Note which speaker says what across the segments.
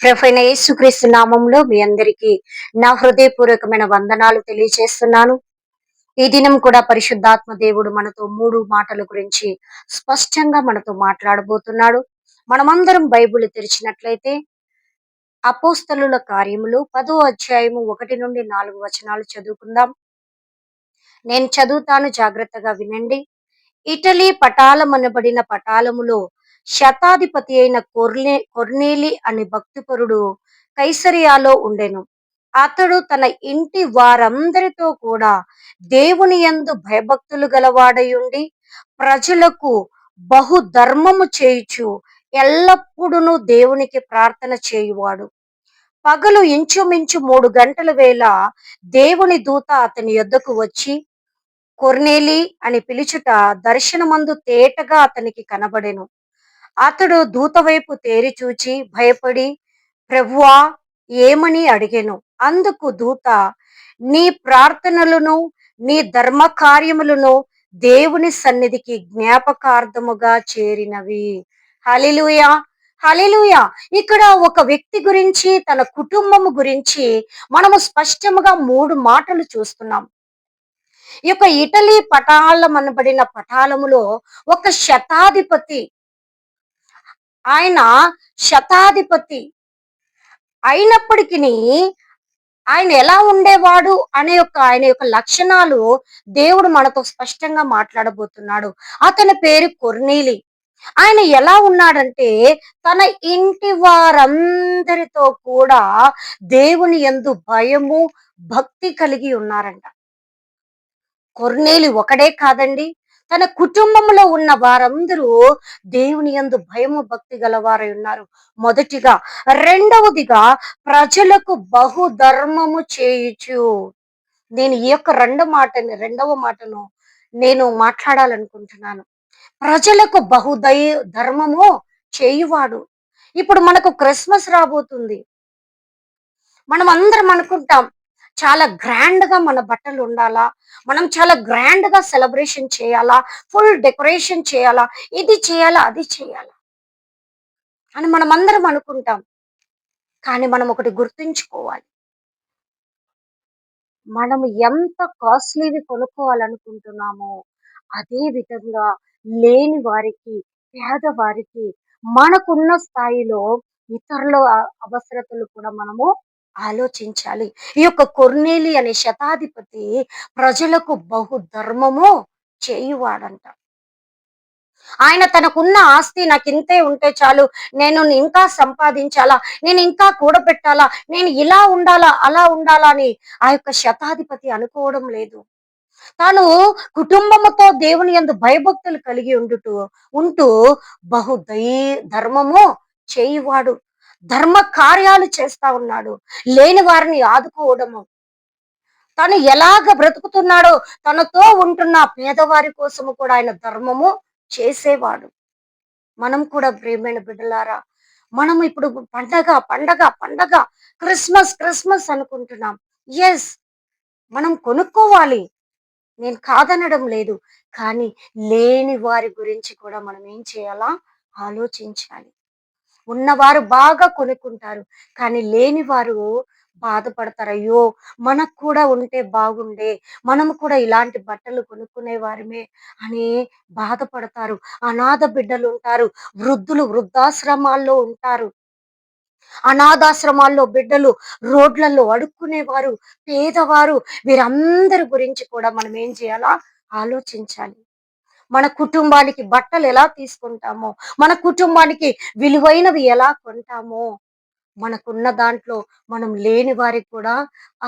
Speaker 1: ప్రొఫైన యేసుక్రీస్తు నామంలో మీ అందరికీ నా హృదయపూర్వకమైన వందనాలు తెలియజేస్తున్నాను. ఈ దినం కూడా పరిశుద్ధాత్మ దేవుడు మనతో మూడు మాటల గురించి స్పష్టంగా మనతో మాట్లాడబోతున్నాడు. మనమందరం బైబిల్ తెరిచినట్లయితే అపోస్తలుల కార్యములు పదో అధ్యాయము ఒకటి నుండి నాలుగు వచనాలు చదువుకుందాం. నేను చదువుతాను జాగ్రత్తగా వినండి. ఇటలీ పటాలమనబడిన పటాలములో శతాధిపతి అయిన కొర్నే కొర్నేలి అనే భక్తిపరుడు కైసరియాలో ఉండెను. అతడు తన ఇంటి వారందరితో కూడా దేవుని యందు భయభక్తులు గలవాడయుండి ప్రజలకు బహు ధర్మము చేయుచు ఎల్లప్పుడూ దేవునికి ప్రార్థన చేయువాడు. పగలు ఇంచుమించు మూడు గంటల వేళ దేవుని దూత అతని యొద్దకు వచ్చి కొర్నేలి అని పిలుచుట దర్శనమందు తేటగా అతనికి కనబడెను. అతడు దూత వైపు తేరి చూచి భయపడి ప్రభువా ఏమని అడిగాను? అందుకు దూత నీ ప్రార్థనలను నీ ధర్మ కార్యములను దేవుని సన్నిధికి జ్ఞాపకార్థముగా చేరినవి. హలిలుయ హలిలుయ ఇక్కడ ఒక వ్యక్తి గురించి తన కుటుంబము గురించి మనము స్పష్టముగా మూడు మాటలు చూస్తున్నాం. ఈ యొక్క ఇటలీ పటాలం అనబడిన పటాలములో ఒక శతాధిపతి ఆయన శతాధిపతి అయినప్పటికీ ఆయన ఎలా ఉండేవాడు అనే యొక్క ఆయన యొక్క లక్షణాలు దేవుడు మనతో స్పష్టంగా మాట్లాడబోతున్నాడు. అతని పేరు కొర్నీలి. ఆయన ఎలా ఉన్నాడంటే తన ఇంటి వారందరితో కూడా దేవుని ఎందు భయము భక్తి కలిగి ఉన్నారంట. కొర్నేలి ఒకడే కాదండి తన కుటుంబంలో ఉన్న వారందరూ దేవుని యందు భయము భక్తి గలవారై ఉన్నారు. మొదటిగా రెండవదిగా ప్రజలకు బహుధర్మము చేయుచు. నేను ఈ యొక్క రెండు మాటని రెండవ మాటను నేను మాట్లాడాలనుకుంటున్నాను. ప్రజలకు బహుదయ ధర్మము చేయువాడు. ఇప్పుడు మనకు క్రిస్మస్ రాబోతుంది. మనం అందరం అనుకుంటాం చాలా గ్రాండ్గా మన బట్టలు ఉండాలా? మనం చాలా గ్రాండ్గా సెలబ్రేషన్ చేయాలా? ఫుల్ డెకరేషన్ చేయాలా? ఇది చేయాలా? అది చేయాలా? అని మనం అందరం అనుకుంటాం. కానీ మనం ఒకటి గుర్తుంచుకోవాలి. మనం ఎంత కాస్ట్లీవి కొనుక్కోవాలనుకుంటున్నామో అదే విధంగా లేని వారికి పేదవారికి మనకున్న స్థాయిలో ఇతరుల అవసరతలు కూడా మనము ఆలోచించాలి. ఈ యొక్క కొర్నేలి అనే శతాధిపతి ప్రజలకు బహు ధర్మము చేయువాడంట. ఆయన తనకున్న ఆస్తి నాకు ఇంతే ఉంటే చాలు. నేను ఇంకా సంపాదించాలా? నేను ఇంకా కూడబెట్టాలా? నేను ఇలా ఉండాలా? అలా ఉండాలా? అని ఆ యొక్క శతాధిపతి అనుకోవడం లేదు. తాను కుటుంబముతో దేవుని ఎందు భయభక్తులు కలిగి ఉండుటూ ఉంటూ బహు దై ధర్మము చేయువాడు. ధర్మ కార్యాలు చేస్తా ఉన్నాడు. లేని వారిని ఆదుకోవడము. తను ఎలాగ బ్రతుకుతున్నాడో తనతో ఉంటున్న పేదవారి కోసము కూడా ఆయన ధర్మము చేసేవాడు. మనం కూడా ప్రేమైన బిడ్డలారా మనం ఇప్పుడు పండగ పండగ పండగ క్రిస్మస్ క్రిస్మస్ అనుకుంటున్నాం. ఎస్ మనం కొనుక్కోవాలి. నేను కాదనడం లేదు. కానీ లేని వారి గురించి కూడా మనం ఏం చేయాలా? ఆలోచించాలి. ఉన్నవారు బాగా కొనుక్కుంటారు. కానీ లేని వారు బాధపడతారు అయ్యో మనకు కూడా ఉంటే బాగుండే మనము కూడా ఇలాంటి బట్టలు కొనుక్కునే వారమే అని బాధపడతారు. అనాథ బిడ్డలు ఉంటారు వృద్ధులు వృద్ధాశ్రమాల్లో ఉంటారు. అనాథాశ్రమాల్లో బిడ్డలు రోడ్లలో అడుక్కునేవారు పేదవారు వీరందరి గురించి కూడా మనం ఏం చేయాలా? ఆలోచించాలి. మన కుటుంబానికి బట్టలు ఎలా తీసుకుంటామో మన కుటుంబానికి విలువైనవి ఎలా కొంటామో మనకున్న దాంట్లో మనం లేని వారికి కూడా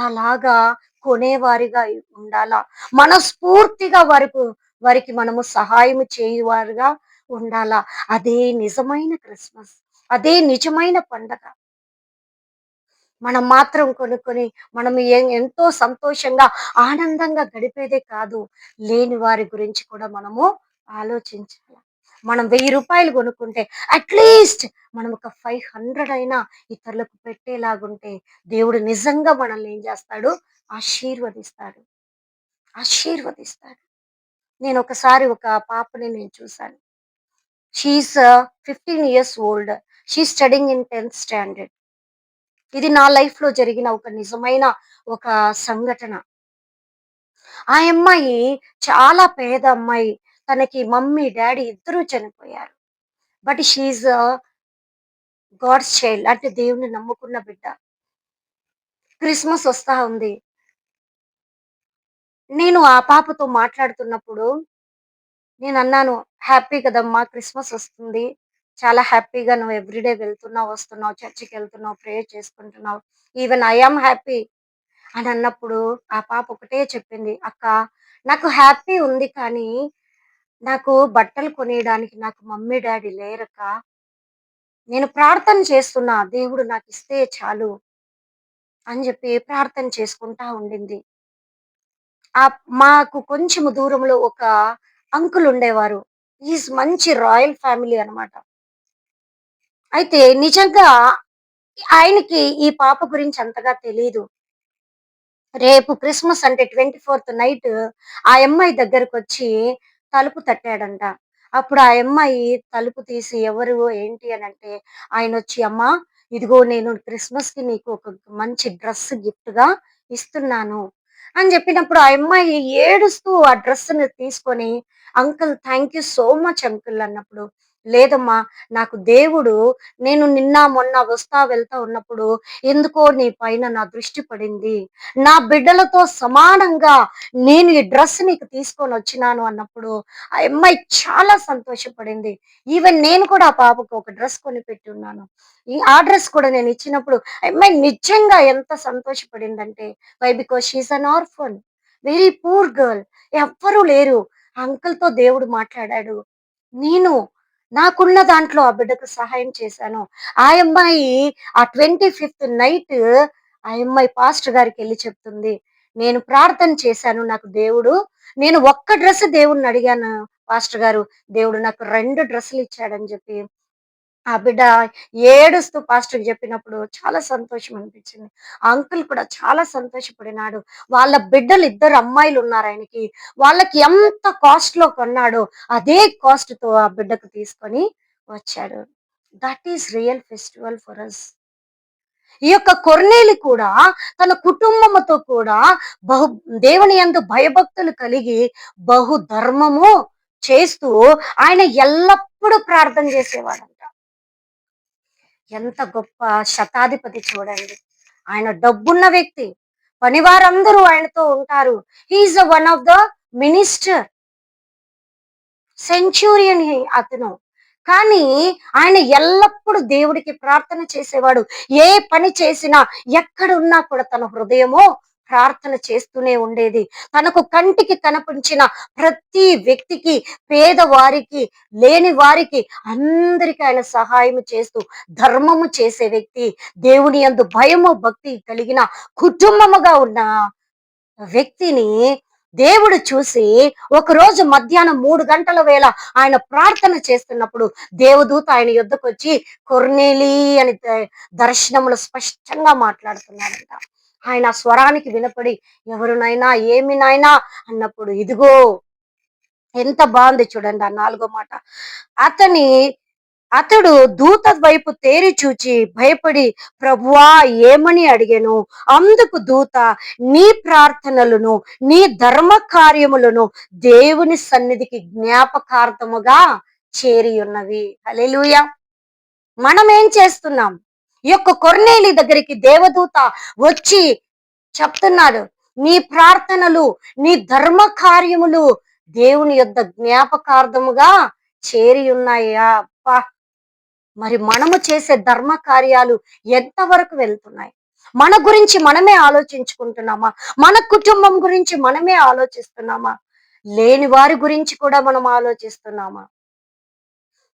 Speaker 1: అలాగా కొనేవారిగా ఉండాలా? మనస్ఫూర్తిగా వారికి వారికి మనము సహాయం చేయువారుగా ఉండాలా? అదే నిజమైన క్రిస్మస్ అదే నిజమైన పండగ. మనం మాత్రం కొనుక్కొని మనం ఎంతో సంతోషంగా ఆనందంగా గడిపేదే కాదు. లేని వారి గురించి కూడా మనము ఆలోచించాలి. మనం వెయ్యి రూపాయలు కొనుక్కుంటే అట్లీస్ట్ మనం ఒక ఫైవ్ హండ్రెడ్ అయినా ఇతరులకు పెట్టేలాగుంటే దేవుడు నిజంగా మనల్ని ఏం చేస్తాడు? ఆశీర్వదిస్తాడు. ఆశీర్వదిస్తాడు. నేను ఒకసారి ఒక పాపని నేను చూశాను. She is fifteen years old she studying in tenth standard ఇది నా లైఫ్లో జరిగిన ఒక నిజమైన ఒక సంఘటన. ఆ అమ్మాయి చాలా పేద అమ్మాయి. తనకి మమ్మీ, డాడీ ఇద్దరూ చనిపోయారు. But she's God's child. అంటే దేవుని నమ్ముకున్న బిడ్డ. క్రిస్మస్ వస్తా ఉంది. నేను ఆ పాపతో మాట్లాడుతున్నప్పుడు నేను అన్నాను "హ్యాపీ కదమ్మా! క్రిస్మస్ వస్తుంది. చాలా హ్యాపీగా నువ్వు ఎవ్రీడే వెళ్తున్నావు, వస్తున్నావు, చర్చికి వెళ్తున్నావు ప్రేయర్ చేసుకుంటున్నావు. ఈవెన్ ఐ హ్యాపీ" అని అన్నప్పుడు ఆ పాప ఒకటే చెప్పింది, "అక్క నాకు హ్యాపీ ఉంది కానీ, నాకు బట్టలు కొనేయడానికి నాకు మమ్మీ, డాడీ లేరక్క. నేను ప్రార్థన చేస్తున్నా దేవుడు నాకు ఇస్తే చాలు" అని చెప్పి ప్రార్థన చేసుకుంటా ఉండింది. ఆ మాకు కొంచెం దూరంలో ఒక అంకుల్ ఉండేవారు. ఈజ్ మంచి రాయల్ ఫ్యామిలీ అన్నమాట. అయితే నిజంగా ఆయనకి ఈ పాప గురించి అంతగా తెలియదు రేపు క్రిస్మస్ అంటే 24థ్ నైట్ ఆ అమ్మాయి దగ్గరకొచ్చి తలుపు తట్టాడంట. అప్పుడు ఆ అమ్మాయి తలుపు తీసి ఎవరు ఏంటి అని అంటే ఆయన వచ్చి "అమ్మా ఇదిగో నేను క్రిస్మస్‌కి నీకు ఒక మంచి డ్రెస్ గిఫ్ట్‌గా ఇస్తున్నాను" అని చెప్పినప్పుడు ఆ అమ్మాయి ఏడుస్తూ ఆ డ్రెస్‌ని తీసుకొని "uncle thank you so much uncle" అన్నప్పుడు "లేదమ్మా నాకు దేవుడు నేను నిన్న మొన్న వస్తా వెళ్తా ఉన్నప్పుడు ఎందుకో నీ పైన నా దృష్టి పడింది. నా బిడ్డలతో సమానంగా నేను ఈ డ్రెస్ నీకు తీసుకొని వచ్చినాను అన్నప్పుడు ఆ అమ్మాయి చాలా సంతోషపడింది. ఈవెన్ నేను కూడా ఆ పాపకు ఒక డ్రెస్ కొని పెట్టి ఉన్నాను. ఈ ఆ డ్రెస్ కూడా నేను ఇచ్చినప్పుడు ఆ అమ్మాయి నిజంగా ఎంత సంతోషపడిందంటే why because she is an orphan. Very poor girl. ఎవ్వరూ లేరు. ఆ అంకుల్‌తో దేవుడు మాట్లాడాడు. నేను నాకున్న దాంట్లో ఆ బిడ్డకు సహాయం చేశాను. ఆ అమ్మాయి ఆ 25థ్ నైట్ ఆ అమ్మాయి పాస్టర్ గారికి వెళ్ళి చెప్తుంది. నేను ప్రార్థన చేశాను. నాకు దేవుడు నేను ఒక్క డ్రెస్ దేవుడిని అడిగాను పాస్టర్ గారు. దేవుడు నాకు రెండు డ్రెస్సులు ఇచ్చాడని చెప్పి ఆ బిడ్డ ఏడుస్తూ పాస్టర్‌కి చెప్పినప్పుడు చాలా సంతోషం అనిపించింది. అంకుల్ కూడా చాలా సంతోషపడినాడు. వాళ్ళ బిడ్డలు ఇద్దరు అమ్మాయిలున్నారు ఆయనకి. వాళ్ళకి ఎంత కాస్ట్‌లో కొన్నాడో అదే కాస్ట్‌తో ఆ బిడ్డకు తీసుకొని వచ్చాడు. That is real festival for us. ఈ యొక్క కొర్నేలి కూడా తన కుటుంబముతో కూడా బహు దేవుని ఎందు భయభక్తులు కలిగి బహు ధర్మము చేస్తూ ఆయన ఎల్లప్పుడూ ప్రార్థన చేసేవాడు ఎంత గొప్ప శతాధిపతి చూడండి. ఆయన డబ్బున్న వ్యక్తి. పనివారందరూ ఆయనతో ఉంటారు. He is one of the minister. Centurion అతను. కానీ ఆయన ఎల్లప్పుడూ దేవుడికి ప్రార్థన చేసేవాడు. ఏ పని చేసినా, ఎక్కడున్నా కూడా తన హృదయము ప్రార్థన చేస్తూనే ఉండేది. తనకు కంటికి కనిపించిన ప్రతి వ్యక్తికి, పేదవారికి, లేని వారికి అందరికి ఆయన సహాయం చేస్తూ ధర్మము చేసే వ్యక్తి. దేవుని అందు భయము, భక్తి కలిగిన కుటుంబముగా ఉన్న వ్యక్తిని దేవుడు చూసి ఒకరోజు మధ్యాహ్నం మూడు గంటల వేళ ఆయన ప్రార్థన చేస్తున్నప్పుడు దేవదూత ఆయన యుద్ధకు వచ్చి కొర్నేలి అని దర్శనములు స్పష్టంగా మాట్లాడుతున్నాడంట. ఆయన స్వరానికి వినపడి ఎవరు నాయనా ఏమి నాయనా అన్నప్పుడు ఇదిగో ఎంత బాగుంది చూడండి ఆ నాలుగో మాట. అతని అతడు దూత వైపు తేరి చూచి భయపడి ప్రభువా ఏమని అడిగాను? అందుకు దూత నీ ప్రార్థనలను నీ ధర్మ కార్యములను దేవుని సన్నిధికి జ్ఞాపకార్థముగా చేరి ఉన్నవి మనం ఏం చేస్తున్నాం? ఈ యొక్క కొర్నేలి దగ్గరికి దేవదూత వచ్చి చెప్తున్నాడు నీ ప్రార్థనలు నీ ధర్మ కార్యములు దేవుని యొక్క జ్ఞాపకార్థముగా చేరి ఉన్నాయా మరి మనము చేసే ధర్మ కార్యాలు ఎంతవరకు వెళ్తున్నాయి? మన గురించి మనమే ఆలోచించుకుంటున్నామా? మన కుటుంబం గురించి మనమే ఆలోచిస్తున్నామా? లేని వారి గురించి కూడా మనం ఆలోచిస్తున్నామా?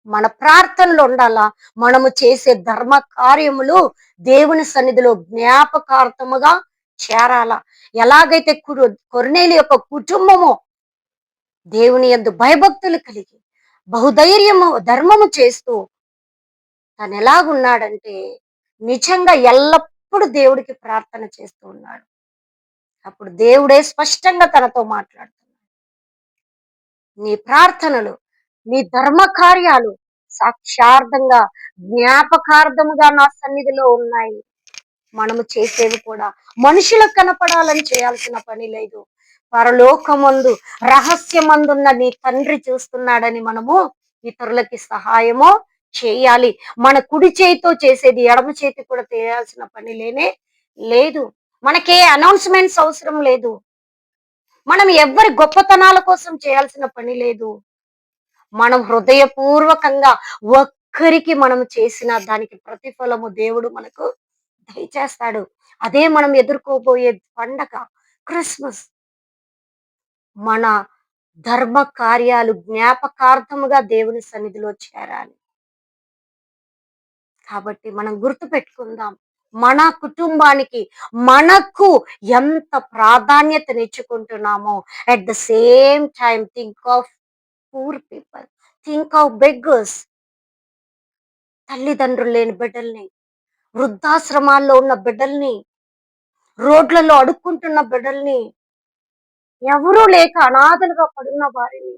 Speaker 1: మన ప్రార్థనలు ఉండాలా? మనము చేసే ధర్మ కార్యములు దేవుని సన్నిధిలో జ్ఞాపకార్థముగా చేరాలా? ఎలాగైతే కురు- కొర్నేలి యొక్క కుటుంబము దేవుని ఎందు భయభక్తులు కలిగి బహుధైర్యము ధర్మము చేస్తూ తను ఎలాగున్నాడంటే నిజంగా ఎల్లప్పుడూ దేవుడికి ప్రార్థన చేస్తూ ఉన్నాడు. అప్పుడు దేవుడే స్పష్టంగా తనతో మాట్లాడుతున్నాడు. నీ ప్రార్థనలు నీ ధర్మ కార్యాలు సాక్షార్థంగా జ్ఞాపకార్థముగా నా సన్నిధిలో ఉన్నాయి. మనము చేసేవి కూడా మనుషులకు కనపడాలని చేయాల్సిన పని లేదు. పరలోకమందు రహస్యమందున్న నీ తండ్రి చూస్తున్నాడని మనము ఇతరులకి సహాయము చేయాలి. మన కుడి చేతితో చేసేది ఎడమ చేతి కూడా చేయాల్సిన పని లేనే లేదు. మనకే అనౌన్స్మెంట్స్ అవసరం లేదు. మనం ఎవ్వరి గొప్పతనాల కోసం చేయాల్సిన పని లేదు. మనం హృదయపూర్వకంగా ఒక్కరికి మనం చేసిన దానికి ప్రతిఫలము దేవుడు మనకు దయచేస్తాడు. అదే మనం ఎదుర్కోబోయే పండగ క్రిస్మస్. మన ధర్మ కార్యాలు జ్ఞాపకార్థముగా దేవుని సన్నిధిలో చేరాలి. కాబట్టి మనం గుర్తు పెట్టుకుందాం. మన కుటుంబానికి మనకు ఎంత ప్రాధాన్యతనిచ్చుకుంటున్నామో at the same time think of poor people think of beggars. తల్లిదండ్రులు లేని బిడ్డల్ని. వృద్ధాశ్రమాల్లో ఉన్న బిడ్డల్ని. రోడ్లలో అడుక్కుంటున్న బిడ్డల్ని. ఎవరూ లేక అనాథలుగా పడున్న వారిని.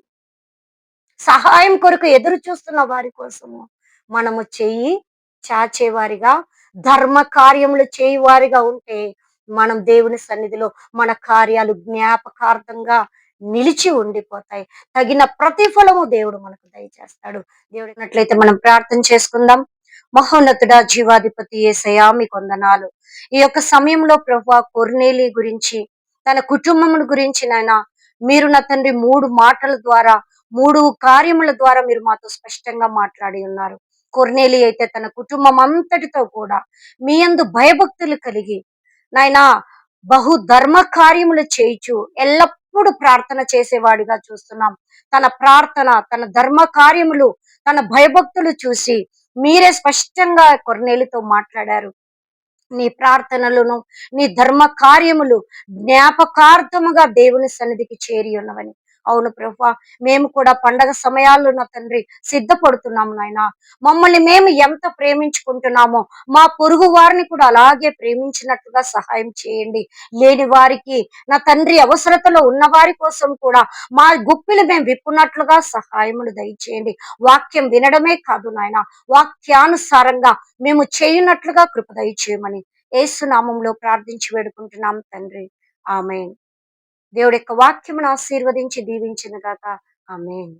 Speaker 1: సహాయం కొరకు ఎదురు చూస్తున్న వారి కోసము మనము చెయ్యి చాచేవారిగా ధర్మ కార్యములు చేయవారిగా ఉంటే మనం దేవుని సన్నిధిలో మన కార్యాలు జ్ఞాపకార్థంగా నిలిచి ఉండిపోతాయి. తగిన ప్రతిఫలము దేవుడు మనకు దయచేస్తాడు. దేవుడినట్లయితే మనం ప్రార్థన చేసుకుందాం. మహోన్నతుడా జీవాధిపతి ఏసయా మీకు కొందనాలు. ఈ యొక్క సమయంలో ప్రభా కొర్నేలి గురించి తన కుటుంబం గురించి నాయన మీరు నా తండ్రి మూడు మాటల ద్వారా మూడు కార్యముల ద్వారా మీరు మాతో స్పష్టంగా మాట్లాడి ఉన్నారు. కొర్నేలి అయితే తన కుటుంబం అంతటితో కూడా మీ అందు భయభక్తులు కలిగి నాయన బహు ధర్మ కార్యములు చేయిచు ఎప్పుడు ప్రార్థన చేసేవాడిగా చూస్తున్నాం. తన ప్రార్థన తన ధర్మ కార్యములు తన భయభక్తులు చూసి మీరే స్పష్టంగా కొర్నేలితో మాట్లాడారు. నీ ప్రార్థనలను నీ ధర్మ కార్యములు జ్ఞాపకార్థముగా దేవుని సన్నిధికి చేరి ఉన్నవని. అవును ప్రభా. మేము కూడా పండగ సమయాల్లో నా తండ్రి సిద్ధపడుతున్నాము నాయన. మమ్మల్ని మేము ఎంత ప్రేమించుకుంటున్నామో మా పొరుగు వారిని కూడా అలాగే ప్రేమించినట్టుగా సహాయం చేయండి. లేని వారికి నా తండ్రి అవసరతలో ఉన్న వారి కోసం కూడా మా గుప్పిలు మేము విప్పునట్లుగా సహాయములు దయచేయండి. వాక్యం వినడమే కాదు నాయన. వాక్యానుసారంగా మేము చేయునట్లుగా కృప దయచేయమని ఏసునామంలో ప్రార్థించి వేడుకుంటున్నాం తండ్రి. ఆమె దేవుడి యొక్క వాక్యమును ఆశీర్వదించి దీవించిన గాక. ఆమెన్.